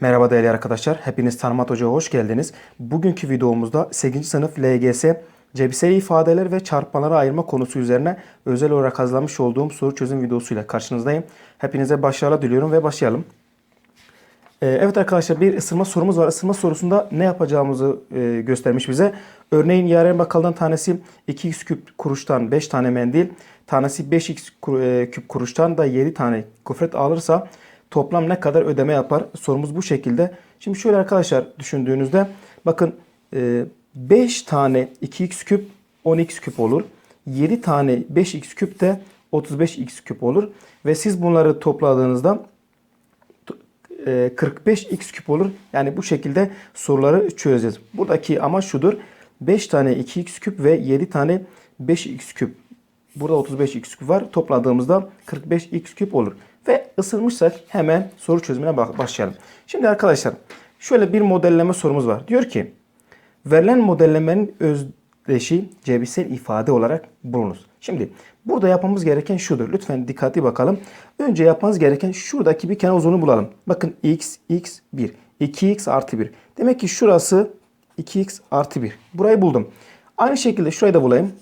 Merhaba değerli arkadaşlar. Hepiniz Tanımat Hoca'ya hoş geldiniz. Bugünkü videomuzda 8. sınıf LGS cebisel ifadeler ve çarpmaları ayırma konusu üzerine özel olarak hazırlamış olduğum soru çözüm videosuyla karşınızdayım. Hepinize başarılar diliyorum ve başlayalım. Ee, Evet arkadaşlar bir ısırma sorumuz var. Isırma sorusunda ne yapacağımızı e, göstermiş bize. Örneğin Yaren Bakal'dan tanesi 2x küp kuruştan 5 tane mendil, tanesi 5x kur- e, küp kuruştan da 7 tane kufret alırsa toplam ne kadar ödeme yapar? Sorumuz bu şekilde. Şimdi şöyle arkadaşlar düşündüğünüzde bakın e, 5 tane 2x küp 10x küp olur. 7 tane 5x küp de 35x küp olur. Ve siz bunları topladığınızda e, 45x küp olur. Yani bu şekilde soruları çözeceğiz. Buradaki amaç şudur. 5 tane 2x küp ve 7 tane 5x küp. Burada 35x küp var. Topladığımızda 45x küp olur. Ve ısınmışsak hemen soru çözümüne başlayalım. Şimdi arkadaşlar şöyle bir modelleme sorumuz var. Diyor ki verilen modellemenin özdeşi cebirsel ifade olarak bulunur. Şimdi burada yapmamız gereken şudur. Lütfen dikkatli bakalım. Önce yapmanız gereken şuradaki bir kenar uzunluğu bulalım. Bakın x, x, 1. 2x artı 1. Demek ki şurası 2x artı 1. Burayı buldum. Aynı şekilde şurayı da bulayım.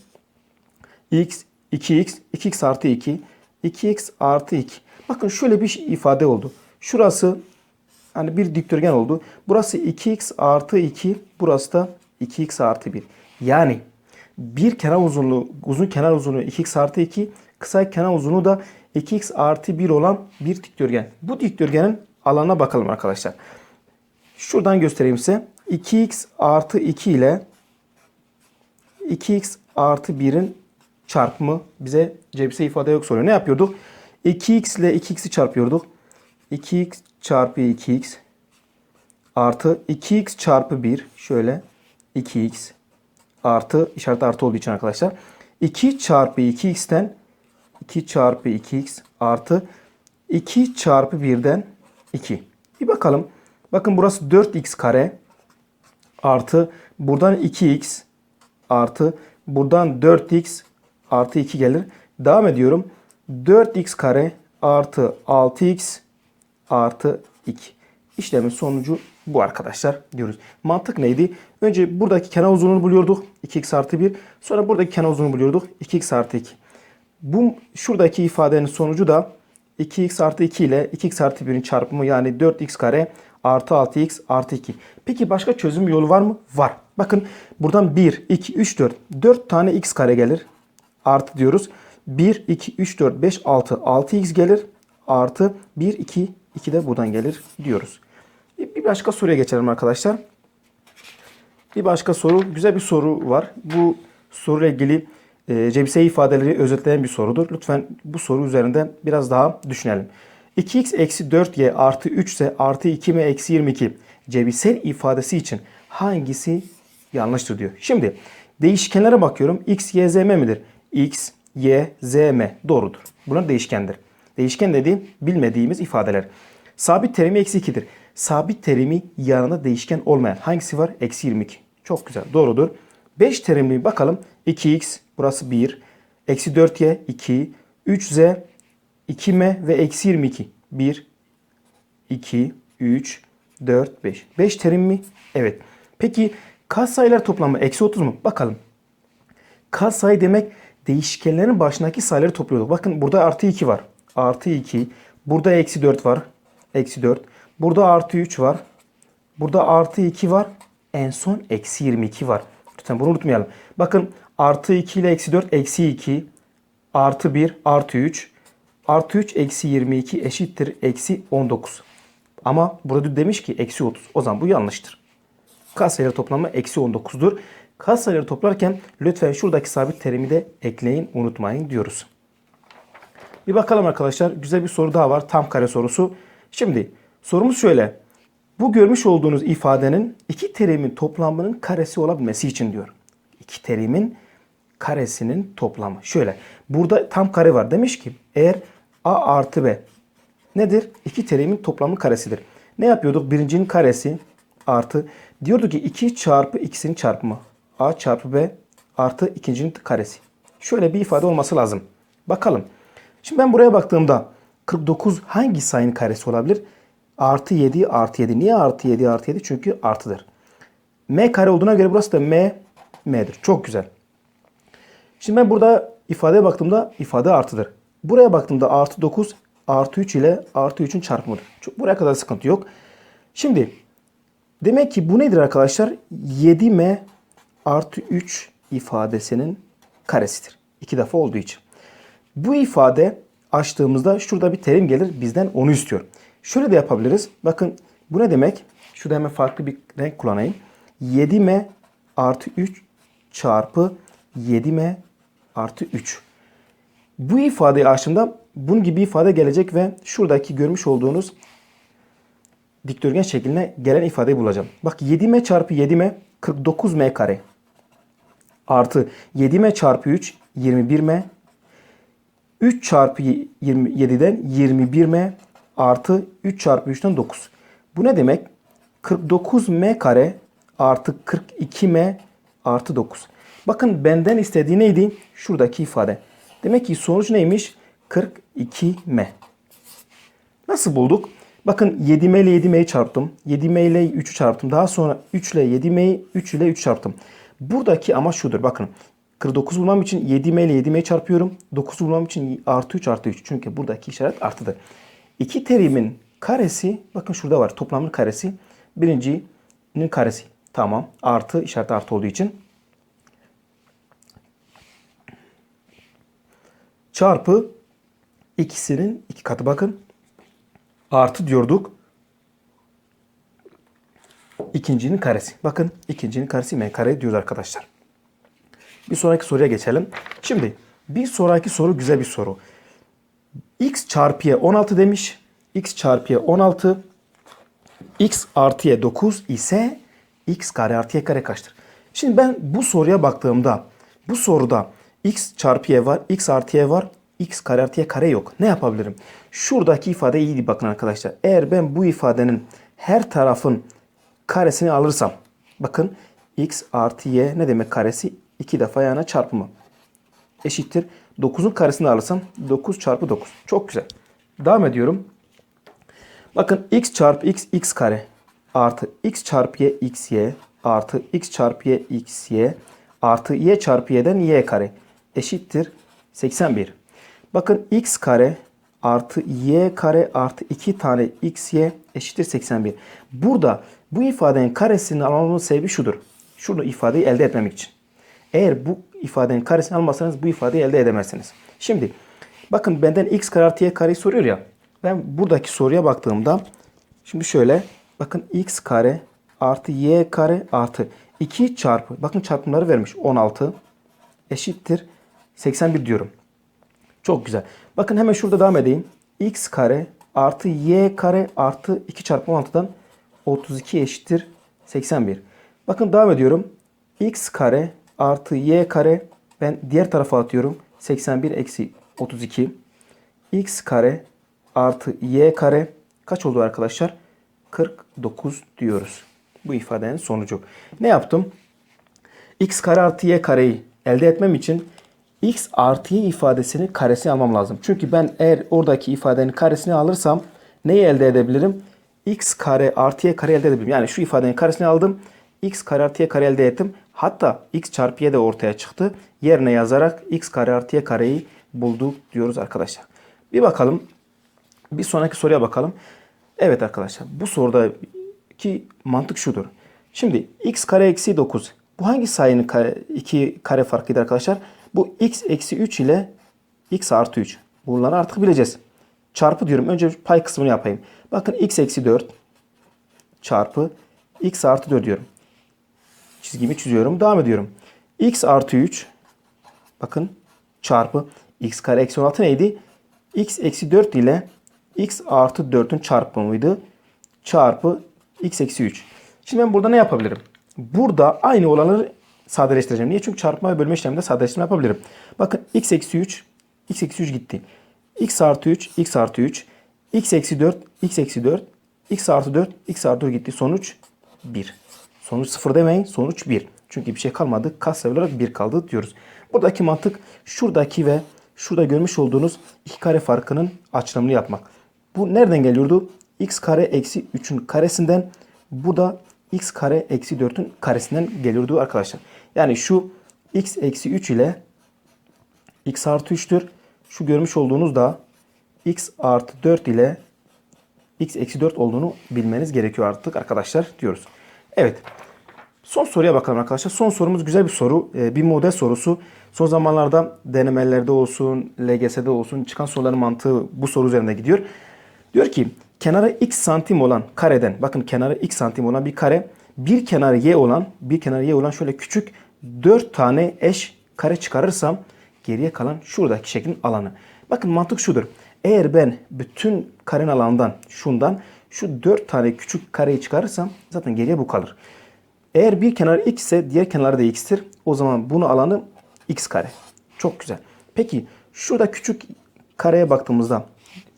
x, 2x, 2x artı 2, 2x artı 2. Bakın şöyle bir ifade oldu. Şurası hani bir dikdörtgen oldu. Burası 2x artı 2, burası da 2x artı 1. Yani bir kenar uzunluğu, uzun kenar uzunluğu 2x artı 2, kısa kenar uzunluğu da 2x artı 1 olan bir dikdörtgen. Bu dikdörtgenin alanına bakalım arkadaşlar. Şuradan göstereyim size. 2x artı 2 ile 2x artı 1'in çarpımı bize cebise ifade yok soruyor. Ne yapıyorduk? 2x ile 2x'i çarpıyorduk. 2x çarpı 2x artı 2x çarpı 1 şöyle 2x artı işaret artı olduğu için arkadaşlar 2 çarpı 2x'ten 2 çarpı 2x artı 2 çarpı 1'den 2. Bir bakalım. Bakın burası 4x kare artı buradan 2x artı buradan 4x artı 2 gelir. Devam ediyorum. 4x kare artı 6x artı 2. İşlemin sonucu bu arkadaşlar diyoruz. Mantık neydi? Önce buradaki kenar uzunluğunu buluyorduk. 2x artı 1. Sonra buradaki kenar uzunluğunu buluyorduk. 2x artı 2. Bu şuradaki ifadenin sonucu da 2x artı 2 ile 2x artı 1'in çarpımı yani 4x kare artı 6x artı 2. Peki başka çözüm yolu var mı? Var. Bakın buradan 1, 2, 3, 4. 4 tane x kare gelir. Artı diyoruz. 1, 2, 3, 4, 5, 6. 6x gelir. Artı 1, 2, 2 de buradan gelir diyoruz. Bir başka soruya geçelim arkadaşlar. Bir başka soru, güzel bir soru var. Bu soruyla ilgili e, cebisel ifadeleri özetleyen bir sorudur. Lütfen bu soru üzerinde biraz daha düşünelim. 2x eksi 4y artı 3 ise artı 2m eksi 22 cebisel ifadesi için hangisi yanlıştır diyor. Şimdi değişkenlere bakıyorum. x, y, z, m midir? x, y, z, m doğrudur. Bunlar değişkendir. Değişken dediğim bilmediğimiz ifadeler. Sabit terimi eksi 2'dir. Sabit terimi yanında değişken olmayan hangisi var? Eksi 22. Çok güzel doğrudur. 5 terimli bakalım. 2x burası 1. Eksi 4y 2. 3z 2m ve eksi 22. 1, 2, 3, 4, 5. 5 terim mi? Evet. Peki katsayılar toplamı eksi 30 mu? Bakalım. Katsayı demek değişkenlerin başındaki sayıları topluyorduk. Bakın burada artı 2 var. Artı 2. Burada eksi 4 var. Eksi 4. Burada artı 3 var. Burada artı 2 var. En son eksi 22 var. Lütfen bunu unutmayalım. Bakın artı 2 ile eksi 4 eksi 2. Artı 1 artı 3. Artı 3 eksi 22 eşittir eksi 19. Ama burada demiş ki eksi 30. O zaman bu yanlıştır. Katsayıları toplamı eksi 19'dur. Katsayıları toplarken lütfen şuradaki sabit terimi de ekleyin unutmayın diyoruz. Bir bakalım arkadaşlar. Güzel bir soru daha var. Tam kare sorusu. Şimdi sorumuz şöyle. Bu görmüş olduğunuz ifadenin iki terimin toplamının karesi olabilmesi için diyor. İki terimin karesinin toplamı. Şöyle. Burada tam kare var. Demiş ki eğer a artı b nedir? İki terimin toplamı karesidir. Ne yapıyorduk? Birincinin karesi artı. Diyorduk ki 2 çarpı ikisinin çarpımı. A çarpı b artı ikincinin karesi. Şöyle bir ifade olması lazım. Bakalım. Şimdi ben buraya baktığımda 49 hangi sayının karesi olabilir? Artı 7 artı 7. Niye artı 7 artı 7? Çünkü artıdır. M kare olduğuna göre burası da M, M'dir. Çok güzel. Şimdi ben burada ifadeye baktığımda ifade artıdır. Buraya baktığımda artı 9 artı 3 ile artı 3'ün çarpımıdır. Buraya kadar sıkıntı yok. Şimdi demek ki bu nedir arkadaşlar? 7m artı 3 ifadesinin karesidir. İki defa olduğu için. Bu ifade açtığımızda şurada bir terim gelir. Bizden onu istiyor. Şöyle de yapabiliriz. Bakın bu ne demek? Şurada hemen farklı bir renk kullanayım. 7m artı 3 çarpı 7m artı 3. Bu ifadeyi açtığımda bunun gibi ifade gelecek ve şuradaki görmüş olduğunuz dikdörtgen şekline gelen ifadeyi bulacağım. Bak 7m çarpı 7m 49m kare. Artı 7m çarpı 3 21m 3 çarpı 27'den 21m artı 3 çarpı 3'ten 9. Bu ne demek? 49m kare artı 42m artı 9. Bakın benden istediği neydi? Şuradaki ifade. Demek ki sonuç neymiş? 42m. Nasıl bulduk? Bakın 7m ile 7m'yi çarptım. 7m ile 3'ü çarptım. Daha sonra 3 ile 7m'yi 3 ile 3 çarptım. Buradaki amaç şudur. Bakın 49 bulmam için 7m ile 7m'yi çarpıyorum. 9 bulmam için artı 3 artı 3. Çünkü buradaki işaret artıdır. İki terimin karesi bakın şurada var. Toplamın karesi. Birincinin karesi. Tamam. Artı işaret artı olduğu için. Çarpı ikisinin iki katı bakın. Artı diyorduk. İkincinin karesi. Bakın ikincinin karesi m kare diyoruz arkadaşlar. Bir sonraki soruya geçelim. Şimdi bir sonraki soru güzel bir soru. x çarpı y 16 demiş. x çarpı y 16. x artı y 9 ise x kare artı y kare kaçtır? Şimdi ben bu soruya baktığımda bu soruda x çarpı y var, x artı y var, x kare artı y kare yok. Ne yapabilirim? Şuradaki ifade iyi bakın arkadaşlar. Eğer ben bu ifadenin her tarafın karesini alırsam bakın x artı y ne demek karesi? 2 defa yana çarpımı eşittir. 9'un karesini alırsam 9 çarpı 9. Çok güzel. Devam ediyorum. Bakın x çarpı x x kare artı x çarpı y x y artı x çarpı y x y artı y çarpı y'den y kare eşittir 81. Bakın x kare artı y kare artı 2 tane x y eşittir 81. Burada bu ifadenin karesini almamın sebebi şudur. Şunu ifadeyi elde etmemek için. Eğer bu ifadenin karesini almazsanız bu ifadeyi elde edemezsiniz. Şimdi bakın benden x kare artı y kareyi soruyor ya. Ben buradaki soruya baktığımda şimdi şöyle bakın x kare artı y kare artı 2 çarpı bakın çarpımları vermiş 16 eşittir 81 diyorum. Çok güzel. Bakın hemen şurada devam edeyim. x kare artı y kare artı 2 çarpı 16'dan 32 eşittir 81. Bakın devam ediyorum. x kare artı y kare ben diğer tarafa atıyorum. 81 eksi 32. x kare artı y kare kaç oldu arkadaşlar? 49 diyoruz. Bu ifadenin sonucu. Ne yaptım? x kare artı y kareyi elde etmem için x artı y ifadesini karesini almam lazım. Çünkü ben eğer oradaki ifadenin karesini alırsam neyi elde edebilirim? X kare artı y kare elde edebilirim. Yani şu ifadenin karesini aldım. x kare artı y kare elde ettim. Hatta x çarpı y de ortaya çıktı. Yerine yazarak x kare artı y kareyi bulduk diyoruz arkadaşlar. Bir bakalım. Bir sonraki soruya bakalım. Evet arkadaşlar bu sorudaki mantık şudur. Şimdi x kare eksi 9. Bu hangi sayının kare, kare farkıydı arkadaşlar? Bu x eksi 3 ile x artı 3. Bunları artık bileceğiz. Çarpı diyorum. Önce pay kısmını yapayım. Bakın x eksi 4 çarpı x artı 4 diyorum. Çizgimi çiziyorum. Devam ediyorum. x artı 3 bakın çarpı x kare eksi 16 neydi? x eksi 4 ile x artı 4'ün çarpımıydı. Çarpı x eksi 3. Şimdi ben burada ne yapabilirim? Burada aynı olanları sadeleştireceğim. Niye? Çünkü çarpma ve bölme işleminde sadeleştirme yapabilirim. Bakın x eksi 3, x eksi 3 gitti. X artı 3, x artı 3, x eksi 4, x eksi 4, x artı 4, x artı 4 gitti. Sonuç 1. Sonuç 0 demeyin. Sonuç 1. Çünkü bir şey kalmadı. Kas olarak 1 kaldı diyoruz. Buradaki mantık şuradaki ve şurada görmüş olduğunuz iki kare farkının açılımını yapmak. Bu nereden geliyordu? x kare eksi 3'ün karesinden bu da x kare eksi 4'ün karesinden geliyordu arkadaşlar. Yani şu x eksi 3 ile x artı 3'tür. Şu görmüş olduğunuz da x artı 4 ile x eksi 4 olduğunu bilmeniz gerekiyor artık arkadaşlar diyoruz. Evet. Son soruya bakalım arkadaşlar. Son sorumuz güzel bir soru. Ee, bir model sorusu. Son zamanlarda denemelerde olsun, LGS'de olsun çıkan soruların mantığı bu soru üzerinde gidiyor. Diyor ki kenarı x santim olan kareden bakın kenarı x santim olan bir kare bir kenarı y olan bir kenarı y olan şöyle küçük 4 tane eş kare çıkarırsam geriye kalan şuradaki şeklin alanı. Bakın mantık şudur. Eğer ben bütün karenin alanından şundan şu 4 tane küçük kareyi çıkarırsam zaten geriye bu kalır. Eğer bir kenar x ise diğer kenarı da x'tir. O zaman bunu alanı x kare. Çok güzel. Peki şurada küçük kareye baktığımızda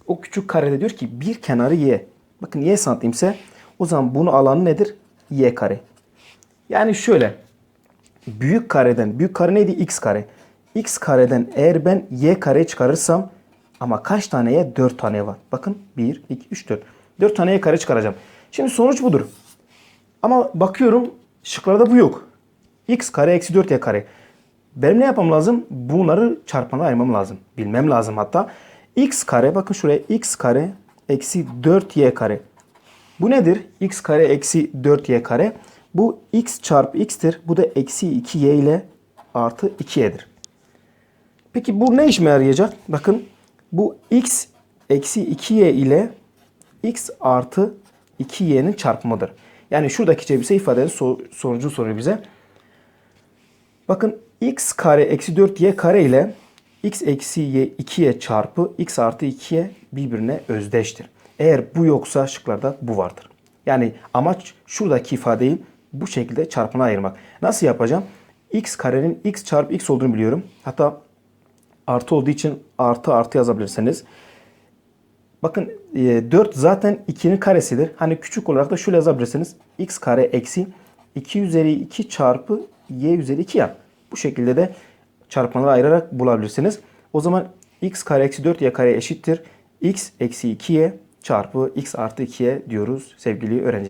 o küçük karede diyor ki bir kenarı y. Bakın y santimse o zaman bunu alanı nedir? y kare. Yani şöyle büyük kareden büyük kare neydi? x kare. X kareden eğer ben y kare çıkarırsam ama kaç tane y? 4 tane var. Bakın 1, 2, 3, 4. 4 tane y kare çıkaracağım. Şimdi sonuç budur. Ama bakıyorum şıklarda bu yok. x kare eksi 4y kare. Benim ne yapmam lazım? Bunları çarpana ayırmam lazım. Bilmem lazım hatta. x kare bakın şuraya x kare eksi 4y kare. Bu nedir? x kare eksi 4y kare. Bu x çarpı x'tir. Bu da eksi 2y ile artı 2y'dir. Peki bu ne işime yarayacak? Bakın bu x eksi 2y ile x artı 2y'nin çarpımıdır. Yani şuradaki cebise ifadenin so sonucu soruyor bize. Bakın x kare eksi 4y kare ile x eksi y 2y çarpı x artı 2y birbirine özdeştir. Eğer bu yoksa şıklarda bu vardır. Yani amaç şuradaki ifadeyi bu şekilde çarpına ayırmak. Nasıl yapacağım? x karenin x çarpı x olduğunu biliyorum. Hatta artı olduğu için artı artı yazabilirsiniz. Bakın 4 zaten 2'nin karesidir. Hani küçük olarak da şöyle yazabilirsiniz. x kare eksi 2 üzeri 2 çarpı y üzeri 2 ya. Bu şekilde de çarpanları ayırarak bulabilirsiniz. O zaman x kare eksi 4 y kare eşittir. x eksi 2y çarpı x artı 2y diyoruz sevgili öğrenci.